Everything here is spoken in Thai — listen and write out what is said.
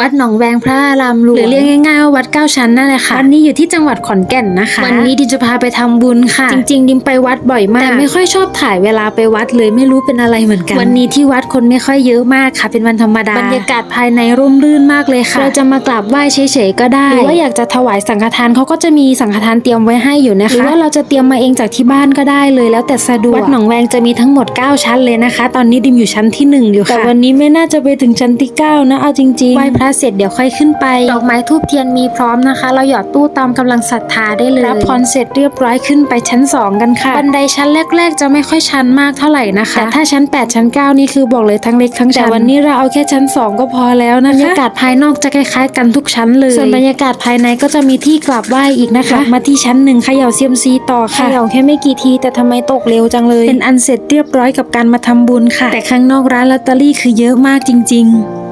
วัดหนองแวงพระอารามหลวงหรือเรียกง่ายๆว่าวัดเก้าชั้นนั่นแหละค่ะวันนี้อยู่ที่จังหวัดขอนแก่นนะคะ วันนี้ดิมจะพาไปทำบุญค่ะ จริง ๆ ดิมไปวัดบ่อยมากแต่ไม่ค่อยชอบถ่ายเวลาไปวัดเลยไม่รู้เป็นอะไรเหมือนกัน วันนี้ที่วัดคนไม่ค่อยเยอะมากค่ะ เป็นวันธรรมดาบรรยากาศภายในร่มรื่นมากเลยค่ะเราจะมากราบไหว้เฉยๆก็ได้หรือว่าอยากจะถวายสังฆทานเขาก็จะมีสังฆทานเตรียมไว้ให้อยู่นะคะหรือว่าเราจะเตรียมมาเองจากที่บ้านก็ได้เลยแล้วแต่สะดวกวัดหนองแวงจะมีทั้งหมด 9 ชั้นเลยนะคะ ตอนนี้ดิมอยู่ชั้นที่หนึ่งอยู่ค่ะแต่วันนี้ไม่น่าจะไปถึงชั้นที่ 9 นะเอาจริงๆไหว้พระเสร็จเดี๋ยวค่อยขึ้นไป ดอกไม้ทูบเทียนมีพร้อมนะคะ เราหยอดตู้ตามกำลังศรัทธาได้เลย รับพรเสร็จเรียบร้อยขึ้นไปชั้น 2 กันค่ะ บันไดชั้นแรก ๆ จะไม่ค่อยชันมากเท่าไหร่นะคะ แต่ถ้าชั้น 8 ชั้น 9 นี่คือบอกเลยทั้งเล็กทั้งชันแต่วันนี้เราเอาแค่ชั้น 2 ก็พอแล้วนะคะบรรยากาศภายนอกจะคล้ายๆ กันทุกชั้นเลย ส่วนบรรยากาศภายในก็จะมีที่กราบไหว้อีกนะคะ มาที่ชั้นหนึ่งเขย่าเซียมซีต่อค่ะเขย่าแค่ไม่กี่ทีแต่ทำไมตกเร็วจังเลย เป็นอันเสร็จเรียบร้อยกับการมาทำบุญค่ะ แต่ข้างนอกร้านลอตเตอรี่คือเยอะมากจริง ๆ